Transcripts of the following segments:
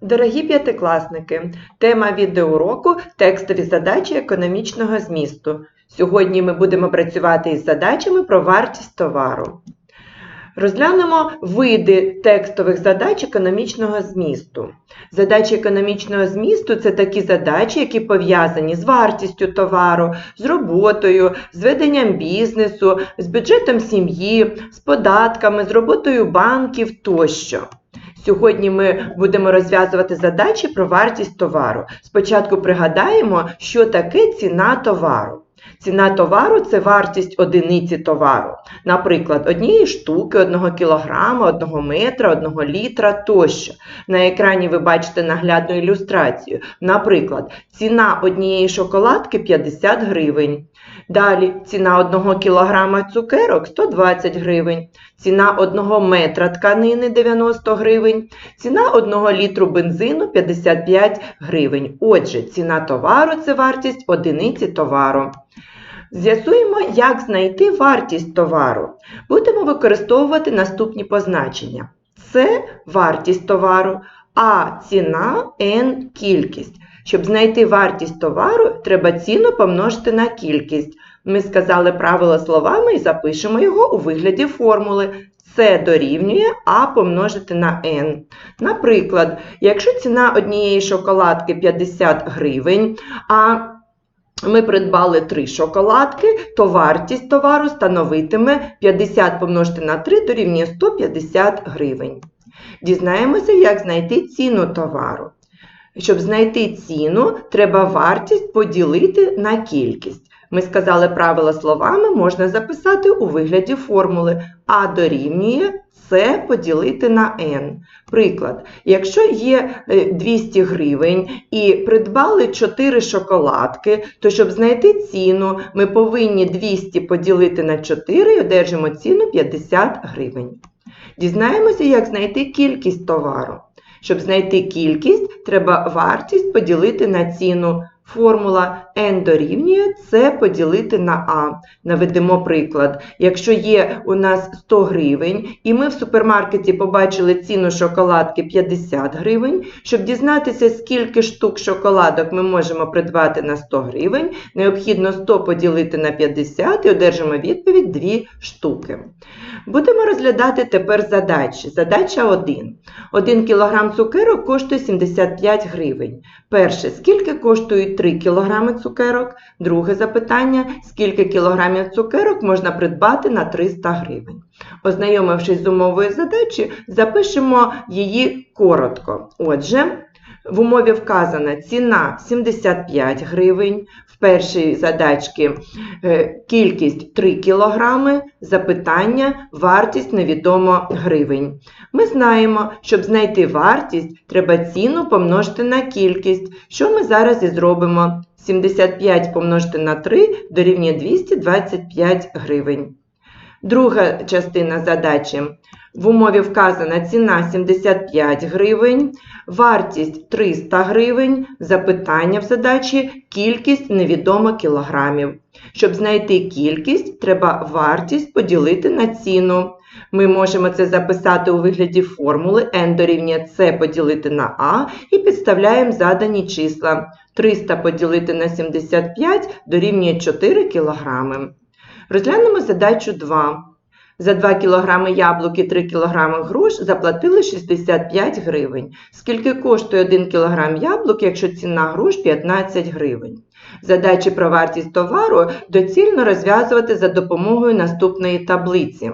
Дорогі п'ятикласники, тема відеоуроку текстові задачі економічного змісту. Сьогодні ми будемо працювати із задачами про вартість товару. Розглянемо види текстових задач економічного змісту. Задачі економічного змісту це такі задачі, які пов'язані з вартістю товару, з роботою, з веденням бізнесу, з бюджетом сім'ї, з податками, з роботою банків тощо. Сьогодні ми будемо розв'язувати задачі про вартість товару. Спочатку пригадаємо, що таке ціна товару. Ціна товару це вартість одиниці товару. Наприклад, однієї штуки, одного кілограма, одного метра, одного літра тощо. На екрані ви бачите наглядну ілюстрацію. Наприклад, ціна однієї шоколадки 50 гривень. Далі ціна одного кілограма цукерок 120 гривень. Ціна одного метра тканини 90 гривень. Ціна одного літру бензину 55 гривень. Отже, ціна товару це вартість одиниці товару. З'ясуємо, як знайти вартість товару. Будемо використовувати наступні позначення. Це вартість товару, а ціна n кількість. Щоб знайти вартість товару, треба ціну помножити на кількість. Ми сказали правило словами і запишемо його у вигляді формули. Це дорівнює А помножити на n. Наприклад, якщо ціна однієї шоколадки 50 гривень, а ми придбали 3 шоколадки, то вартість товару становитиме 50 помножити на 3 дорівнює 150 гривень. Дізнаємося, як знайти ціну товару. Щоб знайти ціну, треба вартість поділити на кількість. Ми сказали правила словами, можна записати у вигляді формули А дорівнює С поділити на n. Приклад, якщо є 200 гривень і придбали 4 шоколадки, то щоб знайти ціну, ми повинні 200 поділити на 4 і одержимо ціну 50 гривень. Дізнаємося, як знайти кількість товару. Щоб знайти кількість, треба вартість поділити на ціну. Формула n дорівнює С поділити на А. Наведемо приклад. Якщо є у нас 100 гривень, і ми в супермаркеті побачили ціну шоколадки 50 гривень, щоб дізнатися, скільки штук шоколадок ми можемо придбати на 100 гривень, необхідно 100 поділити на 50 і одержимо відповідь 2 штуки. Будемо розглядати тепер задачі. Задача 1. 1 кг цукерок коштує 75 гривень. Перше, скільки коштують 3 кг цукерок? Друге запитання, скільки кілограмів цукерок можна придбати на 300 гривень? Ознайомившись з умовою задачі, запишемо її коротко. Отже, в умові вказана ціна 75 гривень, в першій задачці е, кількість 3 кг, запитання, вартість невідомо гривень. Ми знаємо, щоб знайти вартість, треба ціну помножити на кількість, що ми зараз і зробимо. 75 помножити на 3 дорівнює 225 гривень. Друга частина задачі. В умові вказана ціна 75 гривень, вартість 300 гривень, запитання в задачі, кількість невідомо кілограмів. Щоб знайти кількість, треба вартість поділити на ціну. Ми можемо це записати у вигляді формули n дорівнює c поділити на a і підставляємо задані числа. 300 поділити на 75 дорівнює 4 кг. Розглянемо задачу 2. За 2 кг яблук і 3 кг груш заплатили 65 гривень. Скільки коштує 1 кг яблук, якщо ціна груш 15 гривень? Задачі про вартість товару доцільно розв'язувати за допомогою наступної таблиці.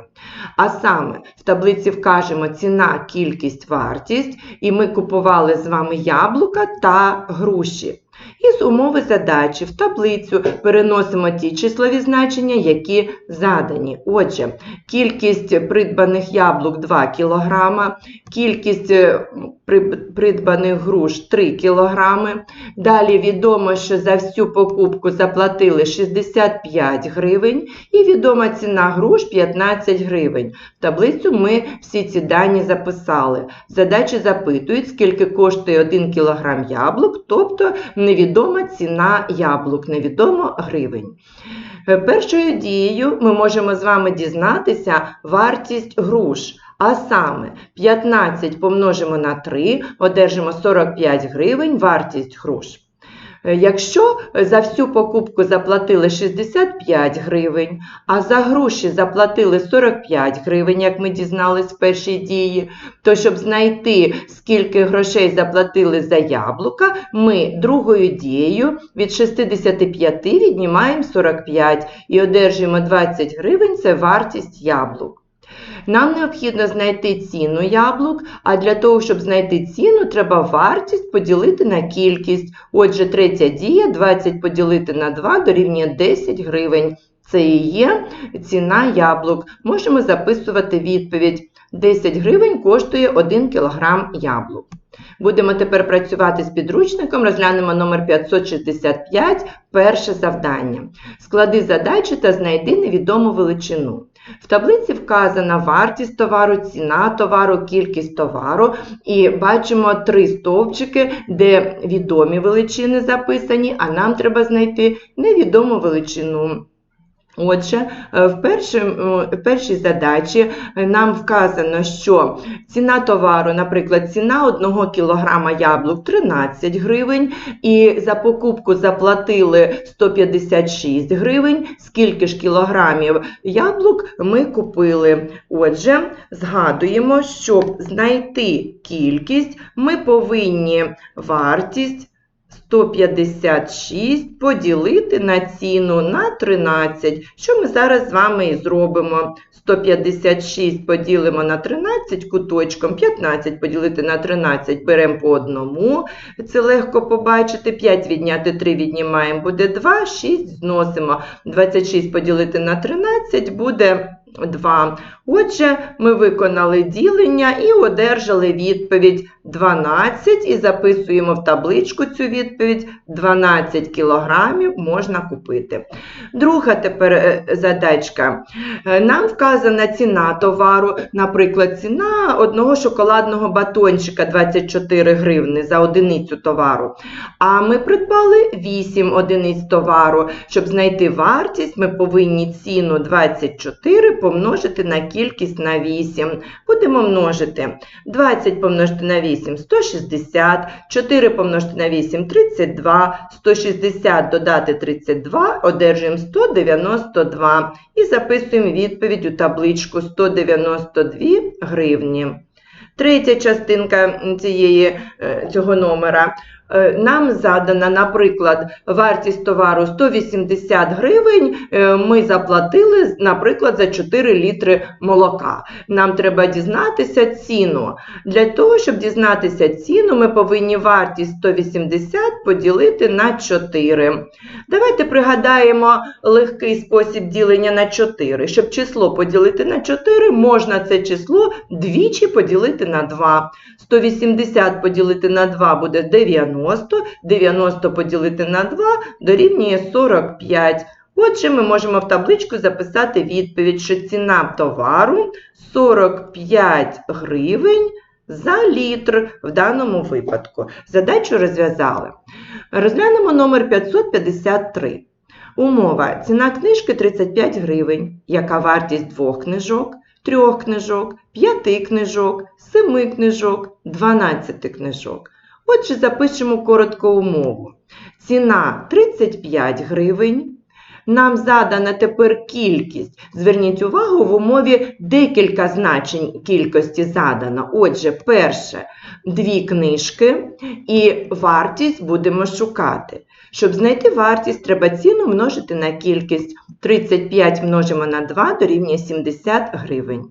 А саме, в таблиці вкажемо ціна, кількість, вартість, і ми купували з вами яблука та груші. І з умови задачі в таблицю переносимо ті числові значення, які задані. Отже, кількість придбаних яблук 2 кг, кількість придбаних груш 3 кг. Далі відомо, що за всю всю покупку заплатили 65 гривень і відома ціна груш 15 гривень. В таблицю ми всі ці дані записали. Задачі запитують, скільки коштує 1 кг яблук, тобто невідома ціна яблук, невідомо гривень. Е, Першою дією ми можемо з вами дізнатися вартість груш. А саме 15 помножимо на 3, одержимо 45 гривень вартість груш. Е, Якщо за всю покупку заплатили 65 гривень, а за груші заплатили 45 гривень, як ми дізнались в першій дії, то щоб знайти, скільки грошей заплатили за яблука, ми другою дією від 65 віднімаємо 45 і одержуємо 20 гривень це вартість яблук. Нам необхідно знайти ціну яблук, а для того, щоб знайти ціну, треба вартість поділити на кількість. Отже, третя дія 20 поділити на 2 дорівнює 10 гривень. Це і є ціна яблук. Можемо записувати відповідь. 10 гривень коштує 1 кг яблук. Будемо тепер працювати з підручником, розглянемо номер 565, перше завдання. Склади задачі та знайди невідому величину. В таблиці вказана вартість товару, ціна товару, кількість товару. І бачимо три стовпчики, де відомі величини записані, а нам треба знайти невідому величину. Отже, е, в першим- в першій задачі е, нам вказано, що ціна товару, наприклад, ціна 1 кг яблук 13 гривень, і за покупку заплатили 156 гривень. Скільки ж кілограмів яблук ми купили? Отже, згадуємо, щоб знайти кількість, ми повинні вартість 156 поділити на ціну на 13, що ми зараз з вами і зробимо. 156 поділимо на 13 куточком, 15 поділити на 13 беремо по одному. Це легко побачити. 5 відняти 3 віднімаємо, буде 2, 6 зносимо. 26 поділити на 13 буде 2. Отже, ми виконали ділення і одержали відповідь 12 і записуємо в табличку цю відповідь 12 кілограмів можна купити. Друга тепер е, задачка. Е, Нам вказана ціна товару, наприклад, ціна одного шоколадного батончика 24 гривни за одиницю товару. А ми придбали 8 одиниць товару. Щоб знайти вартість, ми повинні ціну 24 помножити на кількість на 8. Будемо множити. 20 помножити на 8 160, 4 помножити на 8 32, 160 додати 32, одержуємо 192 і записуємо відповідь у табличку 192 гривні. Третя частинка цієї, е, цього номера. Е, Нам задана, наприклад, вартість товару 180 гривень. е, Ми заплатили, наприклад, за 4 літри молока. Нам треба дізнатися ціну. Для того, щоб дізнатися ціну, ми повинні вартість 180 поділити на 4. Давайте пригадаємо легкий спосіб ділення на 4. Щоб число поділити на 4, можна це число двічі поділити на 2. 180 поділити на 2 буде 90, 90 поділити на 2 дорівнює 45. Отже, ми можемо в табличку записати відповідь, що ціна товару 45 гривень за літр в даному випадку. Задачу розв'язали. Розглянемо номер 553. Умова. Ціна книжки 35 гривень. Яка вартість двох книжок, трьох книжок, п'яти книжок, семи книжок, 12 книжок. Отже, запишемо коротку умову. Ціна 35 гривень. Нам задана тепер кількість. Зверніть увагу, в умові декілька значень кількості задано. Отже, перше дві книжки і вартість будемо шукати. Щоб знайти вартість, треба ціну множити на кількість. 35 множимо на 2 дорівнює 70 гривень.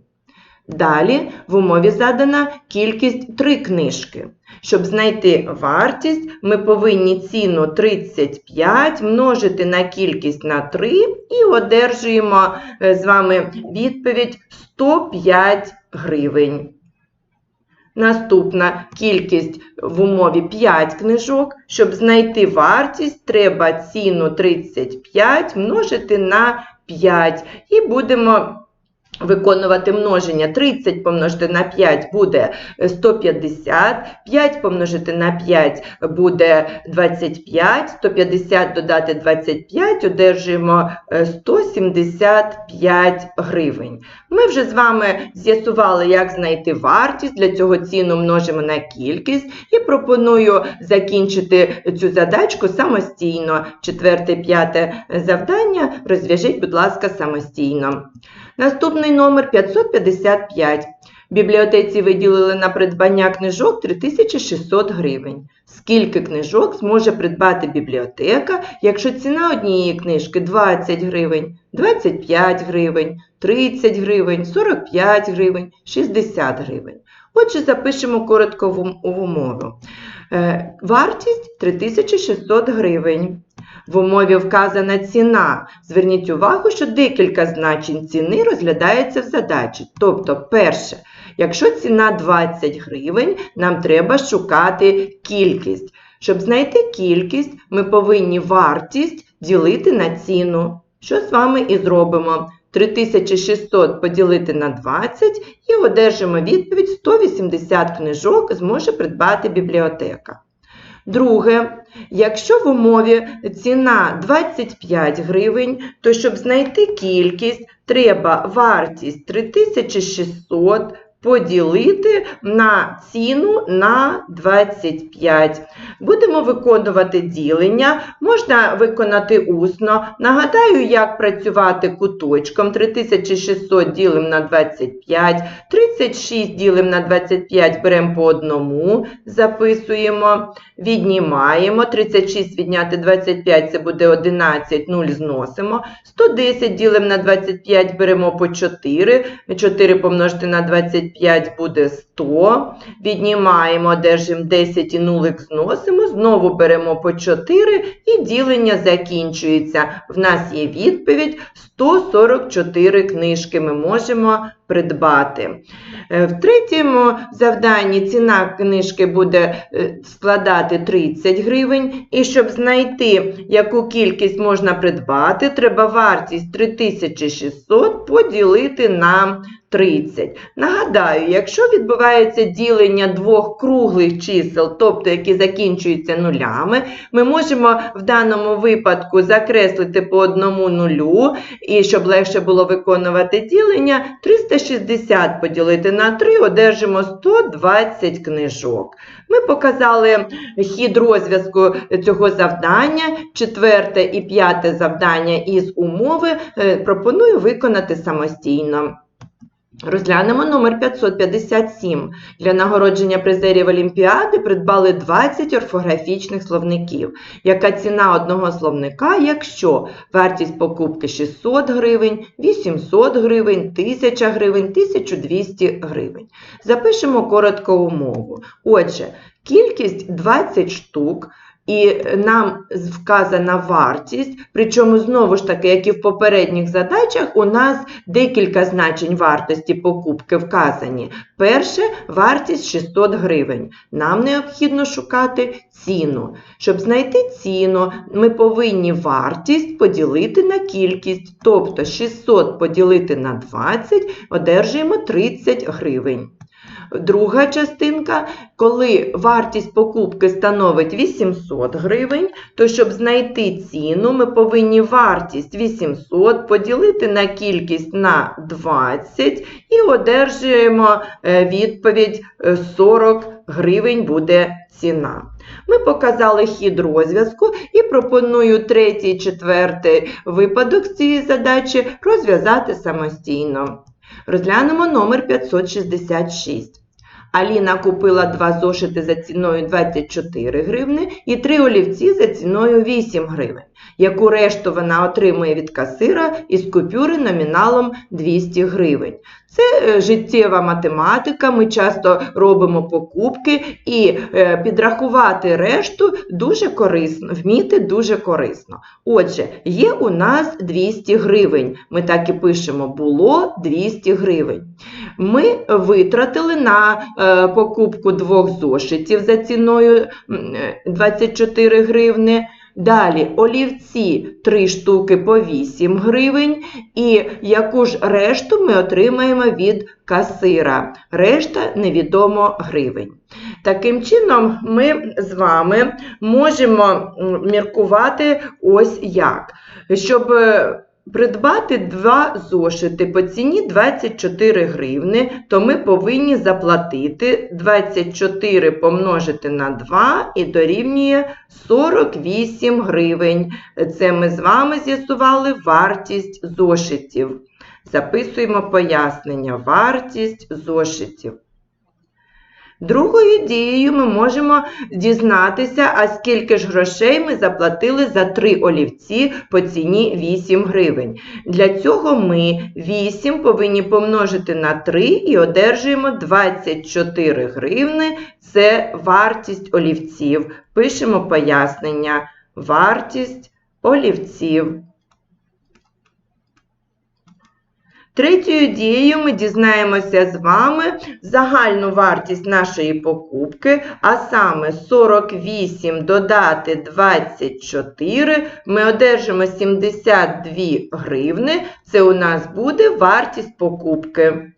Далі в умові задана кількість 3 книжки. Щоб знайти вартість, ми повинні ціну 35 множити на кількість на 3 і одержуємо е, з вами відповідь 105 гривень. Наступна кількість в умові 5 книжок. Щоб знайти вартість, треба ціну 35 множити на 5. І будемо виконувати множення. 30 помножити на 5 буде 150, 5 помножити на 5 буде 25, 150 додати 25, одержуємо е, 175 гривень. Ми вже з вами з'ясували, як знайти вартість, для цього ціну множимо на кількість і пропоную закінчити цю задачку самостійно. Четверте, п'яте завдання розв'яжіть, будь ласка, самостійно. Наступний номер 555. Бібліотеці виділили на придбання книжок 3600 гривень. Скільки книжок зможе придбати бібліотека, якщо ціна однієї книжки 20 гривень, 25 гривень, 30 гривень, 45 гривень, 60 гривень. Отже, запишемо коротко в умову. Е, Вартість 3600 гривень. В умові вказана ціна. Зверніть увагу, що декілька значень ціни розглядається в задачі. Тобто, перше, якщо ціна 20 гривень, нам треба шукати кількість. Щоб знайти кількість, ми повинні вартість ділити на ціну. Що з вами і зробимо? 3600 поділити на 20 і одержимо відповідь 180 книжок зможе придбати бібліотека. Друге, якщо в умові ціна 25 гривень, то щоб знайти кількість, треба вартість 3600 поділити на ціну на 25. Будемо виконувати ділення, можна виконати усно. Нагадаю, як працювати куточком. 3600 ділимо на 25, 36 ділимо на 25, беремо по одному, записуємо, віднімаємо. 36 відняти 25 це буде 11, 0 зносимо. 110 ділимо на 25, беремо по 4, 4 помножити на 25 буде 100. Віднімаємо, одержимо 10 і нулик зносимо, знову беремо по 4 і ділення закінчується. В нас є відповідь 144 книжки ми можемо придбати. Е, В третьому завданні ціна книжки буде е, складати 30 гривень. І щоб знайти, яку кількість можна придбати, треба вартість 3600 поділити на 30. Нагадаю, якщо відбувається ділення двох круглих чисел, тобто які закінчуються нулями, ми можемо в даному випадку закреслити по одному нулю, і щоб легше було виконувати ділення, 360 поділити на 3, одержимо 120 книжок. Ми показали хід розв'язку цього завдання, четверте і п'яте завдання із умови е, пропоную виконати самостійно. Розглянемо номер 557. Для нагородження призерів Олімпіади придбали 20 орфографічних словників. Яка ціна одного словника, якщо вартість покупки 600 гривень, 800 гривень, 1000 гривень, 1200 гривень. Запишемо коротко умову. Отже, кількість 20 штук. І нам вказана вартість, причому знову ж таки, як і в попередніх задачах, у нас декілька значень вартості покупки вказані. Перше вартість 600 гривень. Нам необхідно шукати ціну. Щоб знайти ціну, ми повинні вартість поділити на кількість, тобто 600 поділити на 20, одержуємо 30 гривень. Друга частинка, коли вартість покупки становить 800 гривень, то щоб знайти ціну, ми повинні вартість 800 поділити на кількість на 20 і одержуємо е, відповідь е, 40 гривень буде ціна. Ми показали хід розв'язку і пропоную третій четвертий випадок з цієї задачі розв'язати самостійно. Розглянемо номер 566. Аліна купила два зошити за ціною 24 гривни і три олівці за ціною 8 гривень, яку решту вона отримує від касира із купюри номіналом 200 гривень. Це е, життєва математика, ми часто робимо покупки і е, підрахувати решту дуже корисно, вміти дуже корисно. Отже, є у нас 200 гривень. Ми так і пишемо, було 200 гривень. Ми витратили на е, покупку двох зошитів за ціною м, е, 24 гривни. Далі олівці 3 штуки по 8 гривень. І яку ж решту ми отримаємо від касира. Решта невідомо гривень. Таким чином, ми з вами можемо міркувати ось як. Щоб е, придбати два зошити по ціні 24 гривни, то ми повинні заплатити 24 помножити на 2 і дорівнює 48 гривень. Це ми з вами з'ясували вартість зошитів. Записуємо пояснення. Вартість зошитів. Другою дією ми можемо дізнатися, а скільки ж грошей ми заплатили за три олівці по ціні 8 гривень. Для цього ми 8 повинні помножити на 3 і одержуємо 24 гривни. Це вартість олівців. Пишемо пояснення. Вартість олівців. Третьою дією ми дізнаємося з вами загальну вартість нашої покупки, а саме 48 додати 24, ми одержимо 72 гривни. Це у нас буде вартість покупки.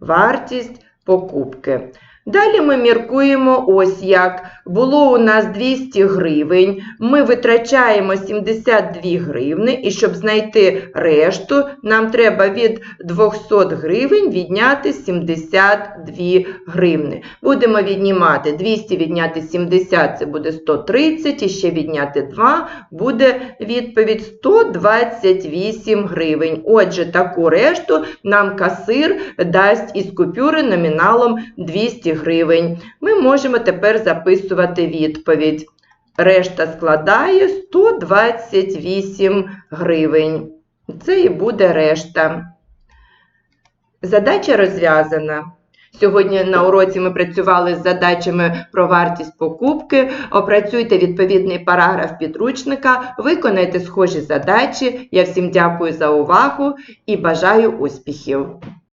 Вартість покупки. Далі ми міркуємо ось як. Було у нас 200 гривень, ми витрачаємо 72 гривни, і щоб знайти решту, нам треба від 200 гривень відняти 72 гривни. Будемо віднімати 200 відняти 70, це буде 130, і ще відняти 2, буде відповідь 128 гривень. Отже, таку решту нам касир дасть із купюри номіналом 200 гривень. Ми можемо тепер записувати відповідь. Решта складає 128 гривень. Це і буде решта. Задача розв'язана. Сьогодні на уроці ми працювали з задачами про вартість покупки. Опрацюйте відповідний параграф підручника, виконайте схожі задачі. Я всім дякую за увагу і бажаю успіхів!